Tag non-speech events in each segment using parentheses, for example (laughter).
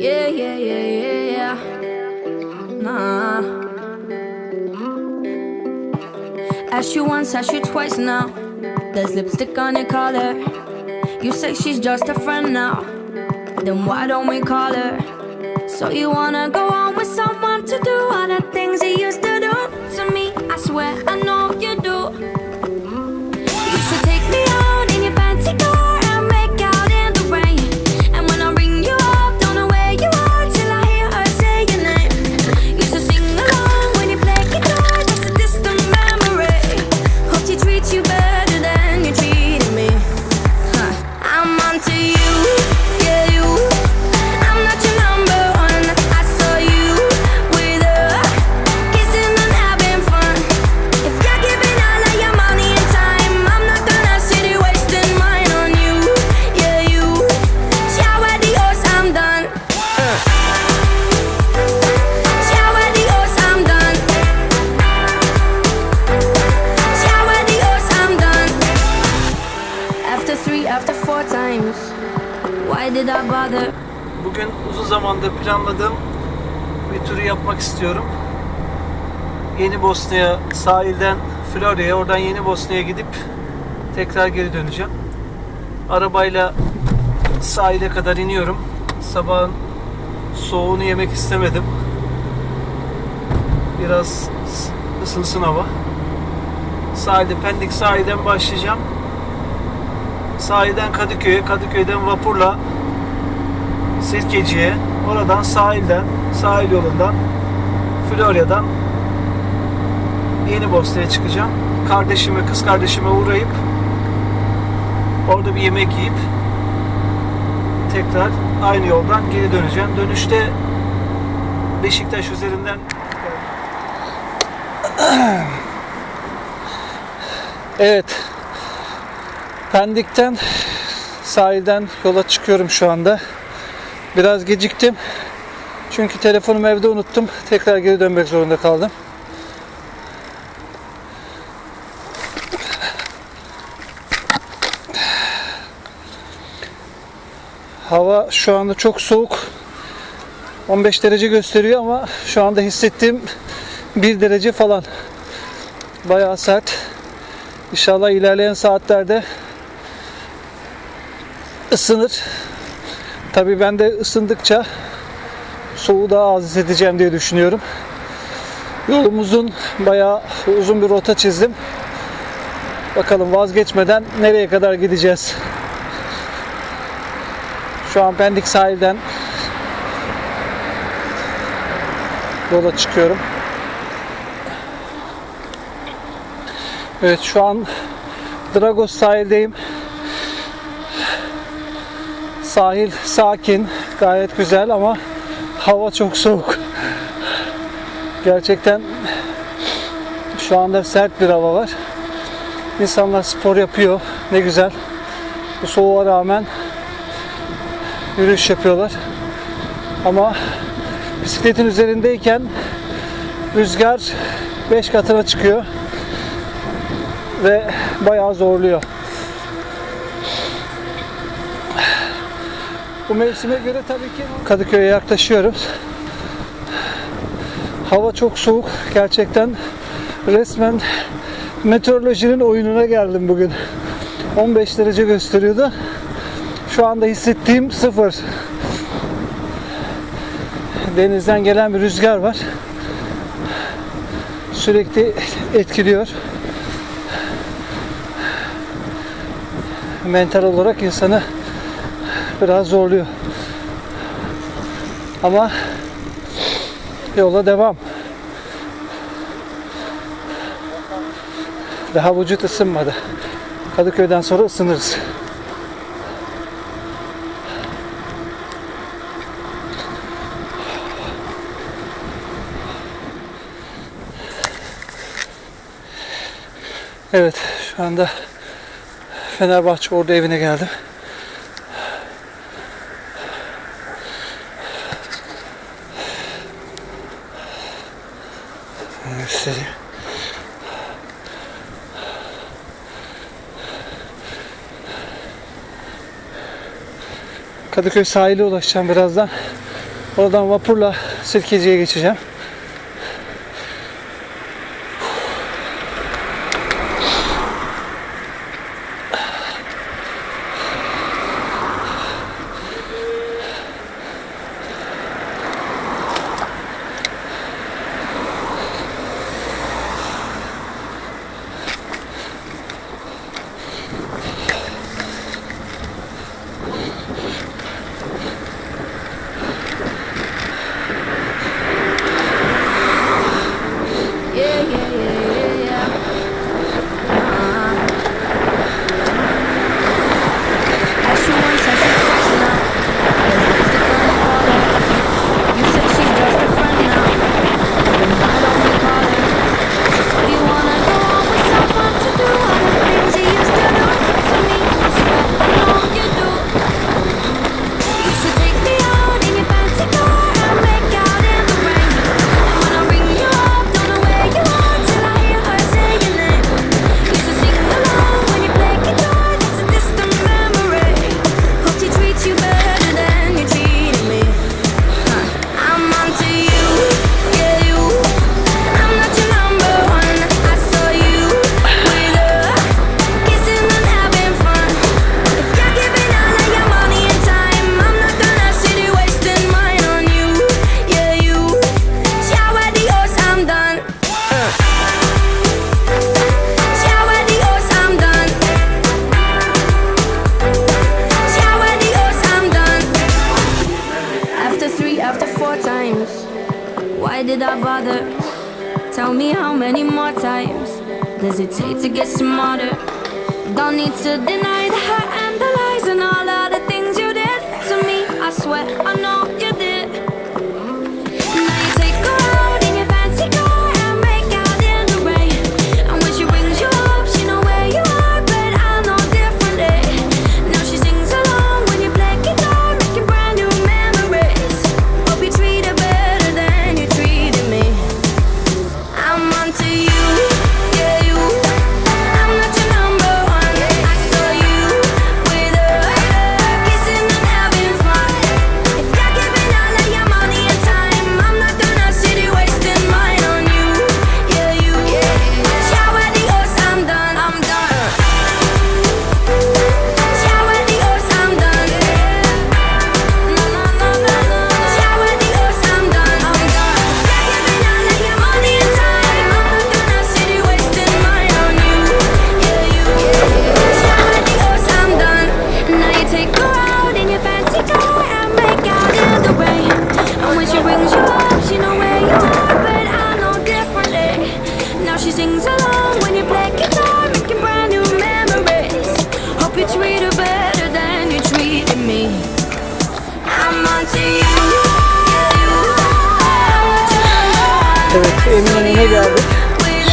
Yeah, yeah, yeah, yeah, yeah. Nah. Asked you once, asked you twice now. There's lipstick on your collar. You say she's just a friend now. Then why don't we call her? So you wanna go on with someone to do all the did I bother? Bugün uzun zamandır planladığım bir turu yapmak istiyorum. Yeni Bosna'ya sahilden Florya'ya oradan Yeni Bosna'ya gidip tekrar geri döneceğim. Arabayla sahile kadar iniyorum. Sabahın soğuğunu yemek istemedim. Biraz ısınsın hava. Sahilde Pendik sahilden başlayacağım. Sahilden Kadıköy'e, Kadıköy'den vapurla Sirkeci'ye, oradan sahilden, sahil yolundan, Florya'dan Yeni Bosna'ya çıkacağım. Kardeşime, kız kardeşime uğrayıp orada bir yemek yiyip tekrar aynı yoldan geri döneceğim. Dönüşte Beşiktaş üzerinden (clears throat) Evet. Pendik'ten sahilden yola çıkıyorum şu anda. Biraz geciktim. Çünkü telefonumu evde unuttum. Tekrar geri dönmek zorunda kaldım. Hava şu anda çok soğuk. 15 derece gösteriyor ama şu anda hissettiğim 1 derece falan. Bayağı sert. İnşallah ilerleyen saatlerde ısınır. Tabii ben de ısındıkça soğuğu daha az hissedeceğim diye düşünüyorum. Yolumuzun bayağı uzun bir rota çizdim. Bakalım vazgeçmeden nereye kadar gideceğiz. Şu an Pendik sahilden yola çıkıyorum. Evet şu an Dragos sahildeyim. Sahil sakin, gayet güzel ama hava çok soğuk. Gerçekten şu anda sert bir hava var. İnsanlar spor yapıyor. Ne güzel. Bu soğuğa rağmen yürüyüş yapıyorlar. Ama bisikletin üzerindeyken rüzgar 5 katına çıkıyor ve bayağı zorluyor. Bu mevsime göre tabii ki Kadıköy'e yaklaşıyoruz. Hava çok soğuk. Gerçekten resmen meteorolojinin oyununa geldim bugün. 15 derece gösteriyordu. Şu anda hissettiğim sıfır. Denizden gelen bir rüzgar var. Sürekli etkiliyor. Mental olarak insanı biraz zorluyor. Ama yola devam. Daha vücut ısınmadı. Kadıköy'den sonra ısınırız. Evet, şu anda Fenerbahçe orada evine geldim. Kadıköy sahile ulaşacağım birazdan. Oradan vapurla Sirkeci'ye geçeceğim. Does it take to get smarter? Don't need to deny the hurt and the lies and all of the things you did to me. I swear I know.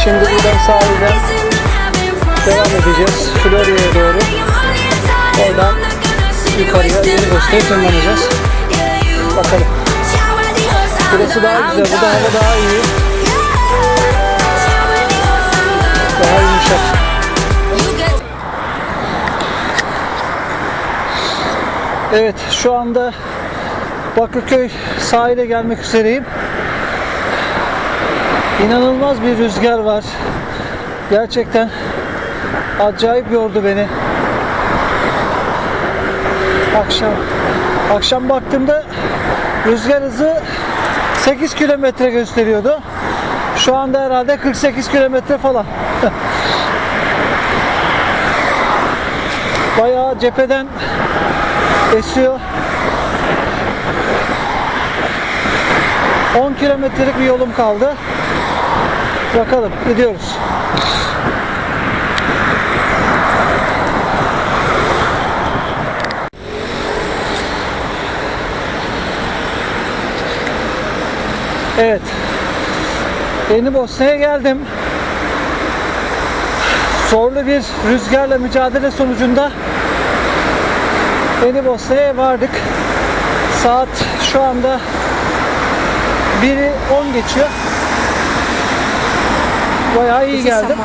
Şimdi buradan sahilden devam edeceğiz. Florya'ya doğru. Oradan yukarıya yeni boşluğa tırmanacağız. Bakalım. Burası daha güzel. Bu da hava daha iyi. Daha yumuşak. Evet şu anda Bakırköy sahile gelmek üzereyim. İnanılmaz bir rüzgar var. Gerçekten acayip yordu beni. Akşam akşam baktığımda rüzgar hızı 8 kilometre gösteriyordu. Şu anda herhalde 48 kilometre falan. (laughs) Bayağı cepheden esiyor. 10 kilometrelik bir yolum kaldı. Bakalım gidiyoruz. Evet. Yeni Bosna'ya geldim. Zorlu bir rüzgarla mücadele sonucunda Yeni Bosna'ya vardık. Saat şu anda 1'i 10 geçiyor. Bayağı iyi Bize geldim.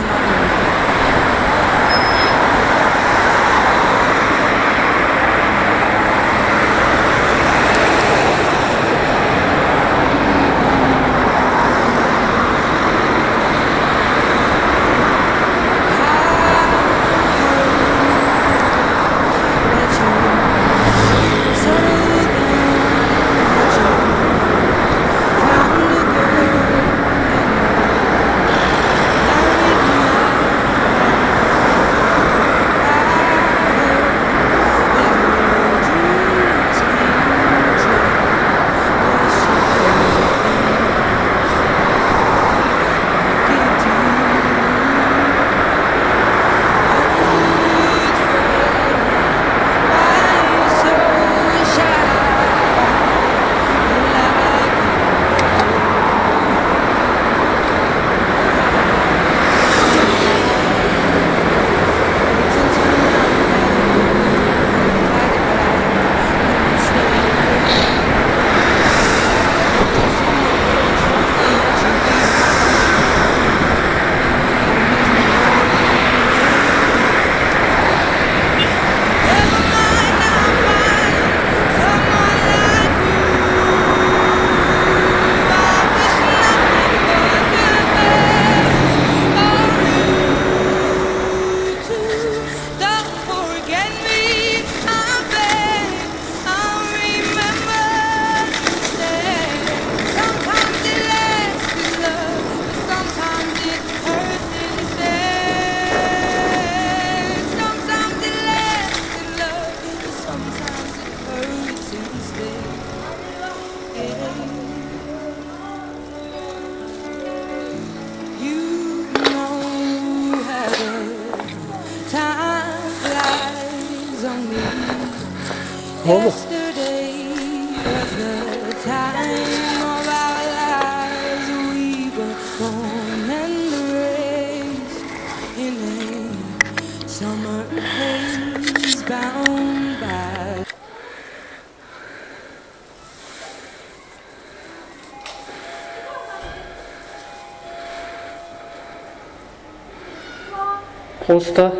Posta.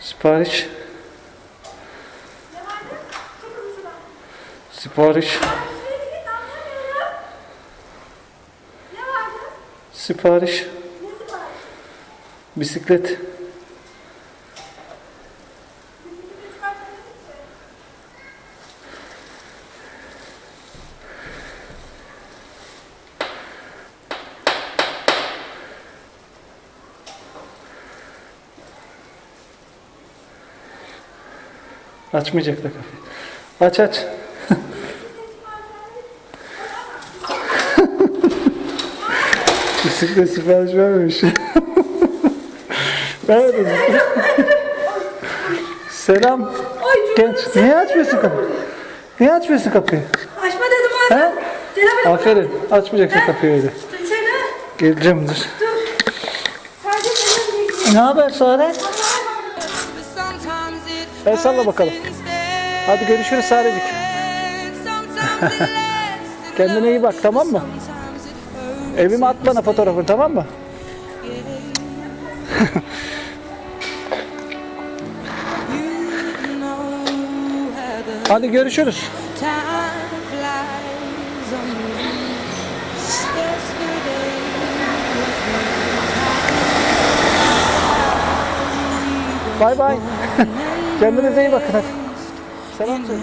Sipariş. Sipariş. Sipariş. Bisiklet. Açmayacak da kapıyı. Aç aç. (laughs) Bisiklet sipariş vermemiş. (laughs) Vermedim. Selam. Genç. Niye açmıyorsun kapıyı? Niye açmıyorsun kapıyı? Açma dedim bana. He? Cenab-ı Aferin. Açmayacaksın kapıyı öyle. Söyle. Geleceğim dur. Sadece Ne haber Sare? El salla bakalım. Hadi görüşürüz Sarecik. Kendine iyi bak tamam mı? Evime at bana fotoğrafını tamam mı? Hadi görüşürüz. Bay bay. (laughs) Kendinize iyi bakın hadi. Selam söyle.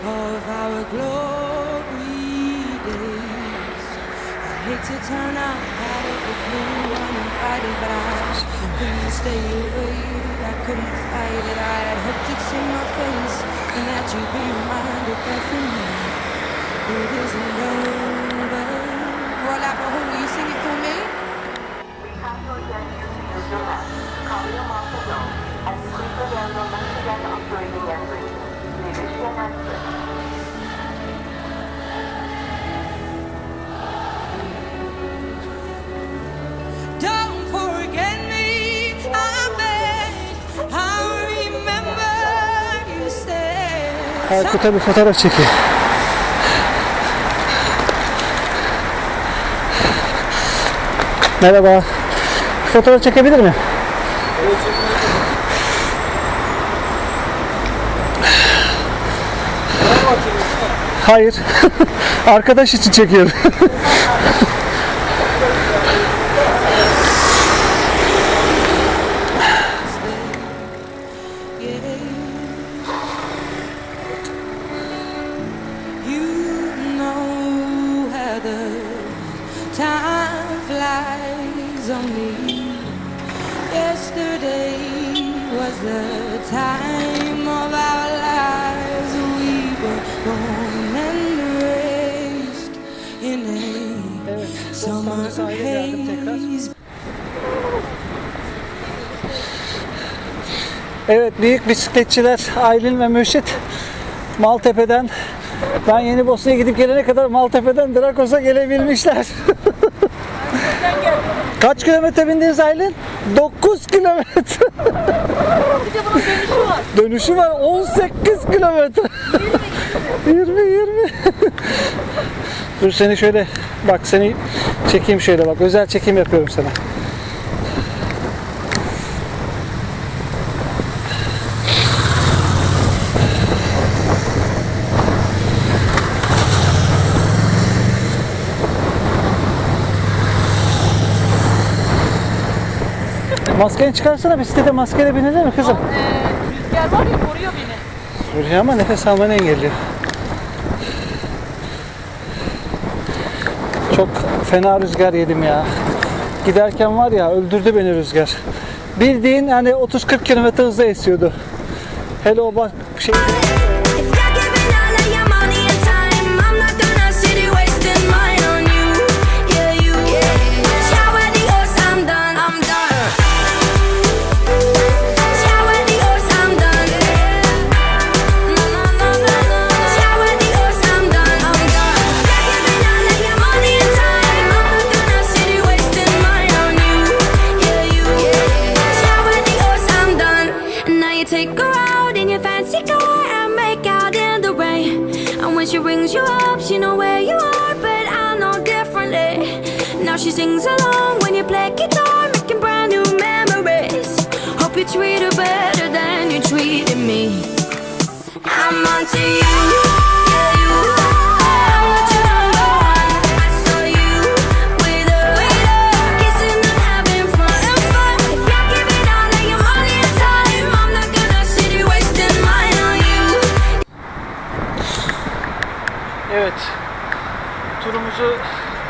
Of our glory days. I hate to turn out out of the blue fight it, I couldn't stay away. I couldn't fight it. I had hoped you'd see my face and that you'd be reminded that for me it isn't over. Well, I will you sing it for me? We have not yet your map. Copy a and click the railroad once again operating language. Leave it to your master. Aykut'a bir fotoğraf çekeyim. Merhaba. Fotoğraf çekebilir miyim? Hayır. (laughs) Arkadaş için çekiyorum. (laughs) flies on me. Yesterday was the time of our lives. We were born and raised in a summer haze. Evet büyük bisikletçiler Aylin ve Mürşit Maltepe'den ben Yeni Bosna'ya gidip gelene kadar Maltepe'den Drakos'a gelebilmişler. (laughs) Kaç kilometre bindiniz Aylin? 9 kilometre. Bir de bunun dönüşü var. Dönüşü var 18 kilometre. 20 20. Dur seni şöyle bak seni çekeyim şöyle bak özel çekim yapıyorum sana. Maskeni çıkarsana bisiklete maskeyle binilir mi kızım? Ama, rüzgar var ya koruyor beni. Koruyor ama nefes almanı engelliyor. Çok fena rüzgar yedim ya. Giderken var ya öldürdü beni rüzgar. Bildiğin hani 30-40 km hızla esiyordu. Hele o bak şey...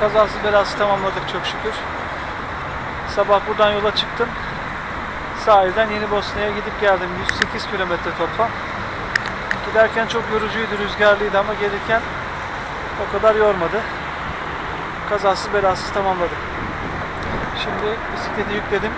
Kazası belası tamamladık çok şükür. Sabah buradan yola çıktım. Sahilden Yeni Bosna'ya gidip geldim. 108 kilometre toplam. Giderken çok yorucuydu, rüzgarlıydı ama gelirken o kadar yormadı. Kazasız belasız tamamladım. Şimdi bisikleti yükledim.